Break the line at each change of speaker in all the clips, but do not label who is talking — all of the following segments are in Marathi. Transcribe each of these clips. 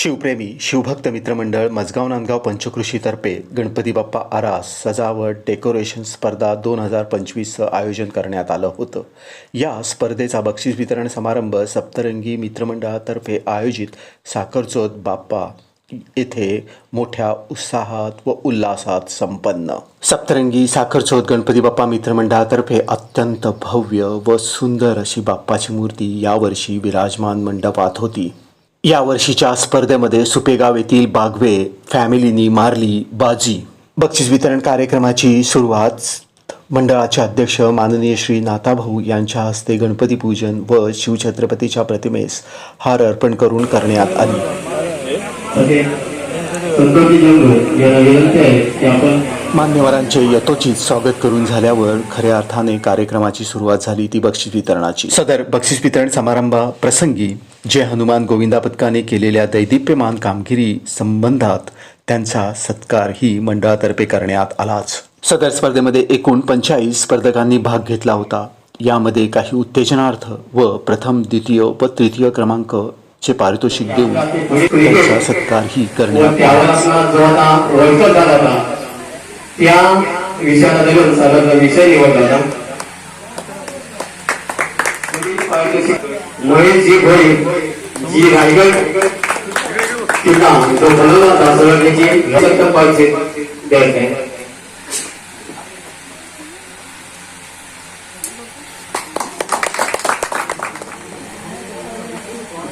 शिवप्रेमी शिवभक्त मित्रमंडळ मजगाव नांदगाव पंचकृषीतर्फे गणपती बाप्पा आरास सजावट डेकोरेशन स्पर्धा दोन हजार पंचवीसचं आयोजन करण्यात आलं होतं. या स्पर्धेचा बक्षीस वितरण समारंभ सप्तरंगी मित्रमंडळातर्फे आयोजित साखरचोत बाप्पा येथे मोठ्या उत्साहात व उल्हासात संपन्न. सप्तरंगी साखरचोत गणपती बाप्पा मित्रमंडळातर्फे अत्यंत भव्य व सुंदर अशी बाप्पाची मूर्ती यावर्षी विराजमान मंडपात होती. या वर्षीच्या स्पर्धेमध्ये सुपेगाव येथील बागवे फॅमिलीनी मारली बाजी. बक्षीस वितरण कार्यक्रमाची सुरुवात मंडळाचे अध्यक्ष माननीय श्री नाथाभाऊ यांच्या हस्ते गणपती पूजन व शिवछत्रपतीच्या प्रतिमेस हार अर्पण करून करण्यात आली. मान्यवरांचे यथोचित स्वागत करून झाल्यावर खऱ्या अर्थाने कार्यक्रमाची सुरुवात झाली ती बक्षीस वितरणाची. सदर बक्षीस वितरण समारंभा प्रसंगी जे हनुमान गोविंदा पथकाने केलेल्या दैदिप्यमान कामगिरी संबंधात त्यांचा सत्कार ही मंडळातर्फे करण्यात आलाच. सदर स्पर्धेमध्ये एकूण पंचाळीस स्पर्धकांनी भाग घेतला होता. यामध्ये काही उत्तेजनार्थ व प्रथम द्वितीय व तृतीय क्रमांक चे पारितोषिक देऊन त्यांचा सत्कार ही करण्यात आला.
त्या विषयाला विषय निवडला महेशजी भोई जी रायगड किल्ला जो बनवला होता सगळ्याची लक्षात पाहिजे द्यायचं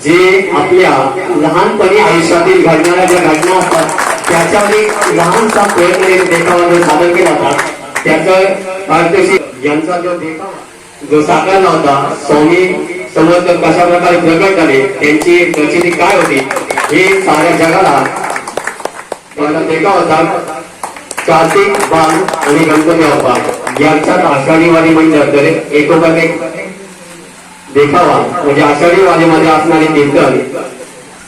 जे आपल्या लहानपणी आयुष्यातील घडणाऱ्या ज्या घटना असतात त्याच्यामध्ये लहानसा प्रयत्न देखावा जो सादर केला होता. त्याचं यांचा जो देखावा जो साकारला होता स्वामी समर्थ कशा प्रकारे प्रकट झाले त्यांची प्रचिती काय होती हे साऱ्या जगाला त्याला देखावा होता कार्तिक बाल आणि गणपती बाप्पा यांच्यात आषाढीवादी म्हणजे तर एकोप्यात एक देखावा म्हणजे आषाढी वाजेमध्ये असणारे कीर्तन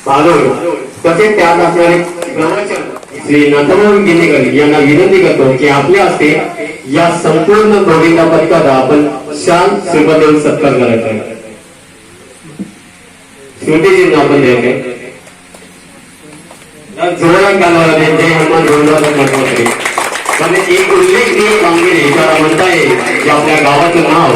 भादोड तसेच त्यात असणारे प्रवचन. श्री नथमोहन गिनेकर यांना विनंती करतो की आपल्या हस्ते या संपूर्ण गोविंदा पथकाचा आपण शान श्रीपद देऊन सत्कार करायचा आहे. स्मृतीचिन्ह आपण द्यायचे. जोरात कालावधी जय हनुमान गोविंदा म्हटलं पण एक उल्लेखनीय कामगिरी ज्याला म्हणता येईल की आपल्या गावाचं नाव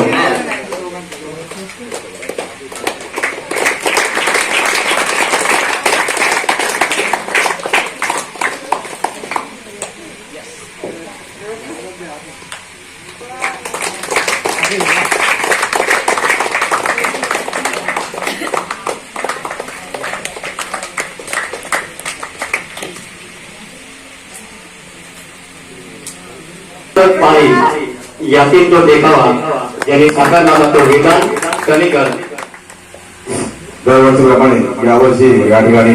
पाणी यातील तो देखावा. ज्याने साकारला तो विधान कलिकर
दरवर्षीप्रमाणे यावर्षी या ठिकाणी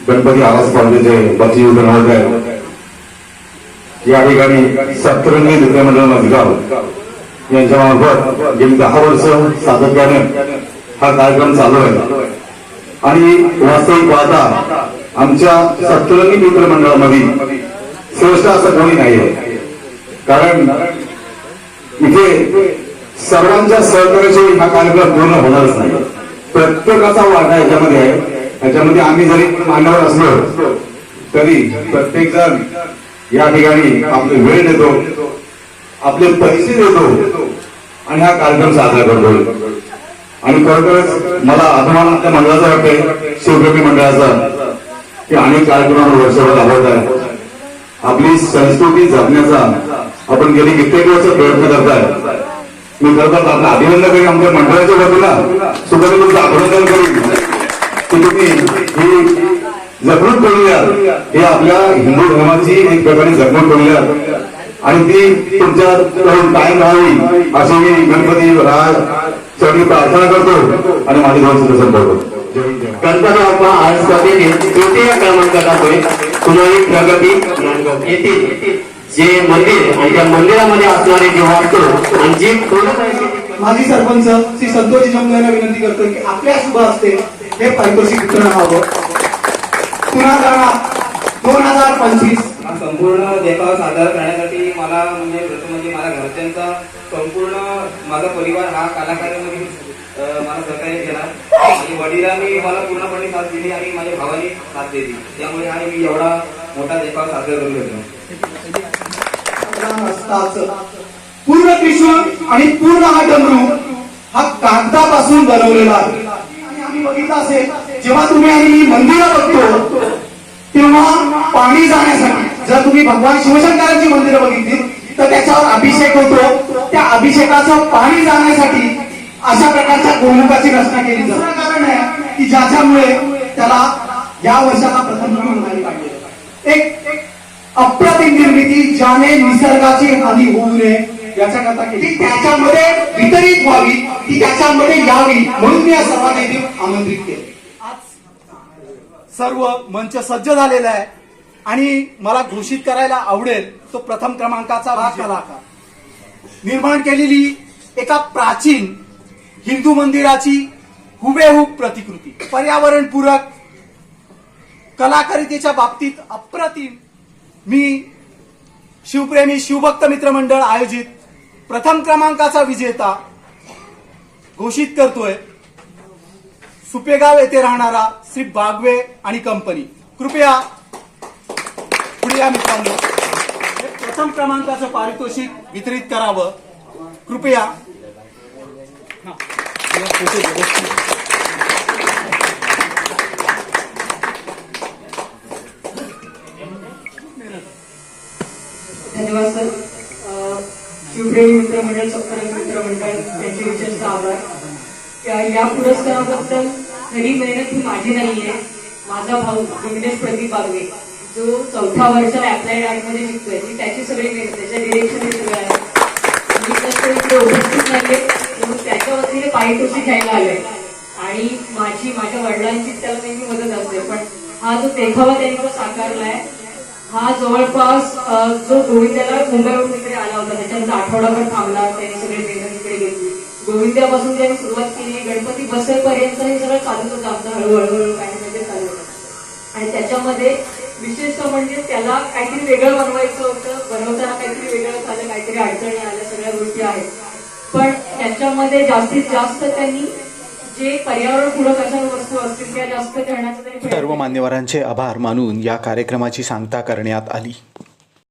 गणपती आवास स्पर्धेचे बक्षीस वितरण होत आहे या ठिकाणी सप्तरंगी नृत्य मंडळ मजगाव यांच्या मार्फत गेली दहा वर्ष सातत्याने हा कार्यक्रम चालू आहे. आणि वास्तविक पाहता आमच्या सप्तरंगी मित्र मंडळामध्ये श्रेष्ठ असं कोणी नाहीये. कारण इथे सर्वांच्या सहकार्याशिवाय हा कार्यक्रम पूर्ण होणारच नाही. प्रत्येकाचा वाटा याच्यामध्ये आहे. याच्यामध्ये आम्ही जरी मांडावर असलो तरी प्रत्येक जण या ठिकाणी आपले वेळ देतो आपले पैसे देतो आणि हा कार्यक्रम साजरा करतो आणि खरोखरच मला अभिमान आपल्या मंडळाचा वाटतंय शिवप्रेमी मंडळाचा की अनेक कार्यक्रमांवर वर्षभर आवडत आहे. आपली संस्कृती जपण्याचा आपण गेली कित्येक वर्ष प्रयत्न करताय. मी खरं तर आपलं अभिनंदन करीन आमच्या मंडळाच्या वतीला सुद्धा मी तुमचं अभिनंदन करीन. की तुम्ही ही जपणूक करूया हे आपल्या हिंदू धर्माची एक प्रकारे जपणूक करूया आणि ती तुमच्या कडून कायम राहावी अशी मी गणपती राज सगळी प्रार्थना करतो आणि माझे दोन सुद्धा संपवतो जय हिंद,
गणपती बाप्पा आज सभेने तृतीय क्रमांकाला होय कुमारी प्रगती नांदगाव येथील जे मंदिर आणि त्या मंदिरामध्ये असणारे जे वाटतो आणि जी
माजी सरपंच श्री संतोष जमू विनंती करतो की आपल्या शुभ असते हे पारितोषिक वितरण व्हावं. पुन्हा दोन हजार पंचवीस.
हा संपूर्ण देखावा सादर करण्यासाठी मला म्हणजे प्रथम म्हणजे माझ्या घरच्यांचा संपूर्ण माझा परिवार हा कलाकारामध्ये मला सहकार्य केला. आणि वडिलांनी मला पूर्णपणे साथ दिली आणि माझ्या भावाने साथ दिली. त्यामुळे आणि मी एवढा मोठा देखाव साजरा करू शकलो
नसताच पूर्ण त्रिशूळ आणि पूर्ण हा डमरू हा कागदापासून बनवलेला आहे. आणि आम्ही बघितलं असेल जेव्हा तुम्ही मी मंदिरं बघतो पाणी जाण्यासाठी. जर तुम्ही भगवान शिवशंकरांची मंदिरं बघितली तर त्याच्यावर अभिषेक होतो. त्या अभिषेकाचं पाणी जाण्यासाठी अशा प्रकारच्या गोमुखाची रचना केली जाते. दुसरं कारण आहे की ज्याच्यामुळे त्याला या वर्षाला प्रथम मिळाली पाहिजे. एक अप्रतिम निर्मिती ज्याने निसर्गाची हानी होऊ नये याच्याकरता केली. त्याच्यामध्ये वितरित व्हावी ती त्याच्यामध्ये यावी म्हणून मी या सर्वांना आमंत्रित केले. सर्व मंच सज्ज झालेला आहे. आणि मला घोषित करायला आवडेल तो प्रथम क्रमांकाचा हा कलाकार. निर्माण केलेली एका प्राचीन हिंदू मंदिराची हुबेहूब प्रतिकृती. पर्यावरणपूरक कलाकारितेच्या बाबतीत अप्रतिम. मी शिवप्रेमी शिवभक्त मित्र मंडळ आयोजित प्रथम क्रमांकाचा विजेता घोषित करतोय. सुपेगाव येथे राहणारा श्री बागवे आणि कंपनी कृपया या मित्रांनो. प्रथम क्रमांकाचं पारितोषिक वितरित करावं. कृपया.
धन्यवाद सर. शिवप्रेमी मित्र मंडळ सप्तरंग मित्र मंडळ त्यांचे विशेष आभार. या- या पुरस्काराबद्दल खरी मेहनत ही माझी नाहीये. माझा भाऊ विघ्नेश प्रदीप बागवे जो चौथा वर्ष अप्लाइड आर्टमध्ये शिकतोय ती त्याची सगळी मेहनत त्याच्या डिरेक्शन सगळं आहे. मी तसं इकडे उपस्थित नाहीये म्हणून त्याच्या वतीने पारितोषिक घ्यायला आलोय. आणि माझी माझ्या वडिलांची त्याला नेहमी मदत असते पण हा जो देखावा त्यांनी मला साकारलाय हा जवळपास जो गोविंद्याला मुंबईवरून इकडे आला होता त्याच्यानंतर आठवडाभर थांबला त्यांनी सगळे मेहनत इकडे घेतली गोविंद्यापासून त्यांनी सुरुवात केली गणपती बसेपर्यंत हे सगळं चालत होतं आमचं हळूहळू काही म्हणजे चालू होतं. आणि त्याच्यामध्ये विशेषतः म्हणजे त्याला काहीतरी वेगळं बनवायचं होतं बनवताना काहीतरी वेगळं झालं काहीतरी अडचणी आल्या सगळ्या गोष्टी आहेत. पण त्याच्यामध्ये जास्तीत जास्त त्यांनी जे पर्यावरणपूरक अशा वस्तू असतील त्या जास्त करण्याचा
सर्व मान्यवरांचे आभार मानून या कार्यक्रमाची सांगता करण्यात आली.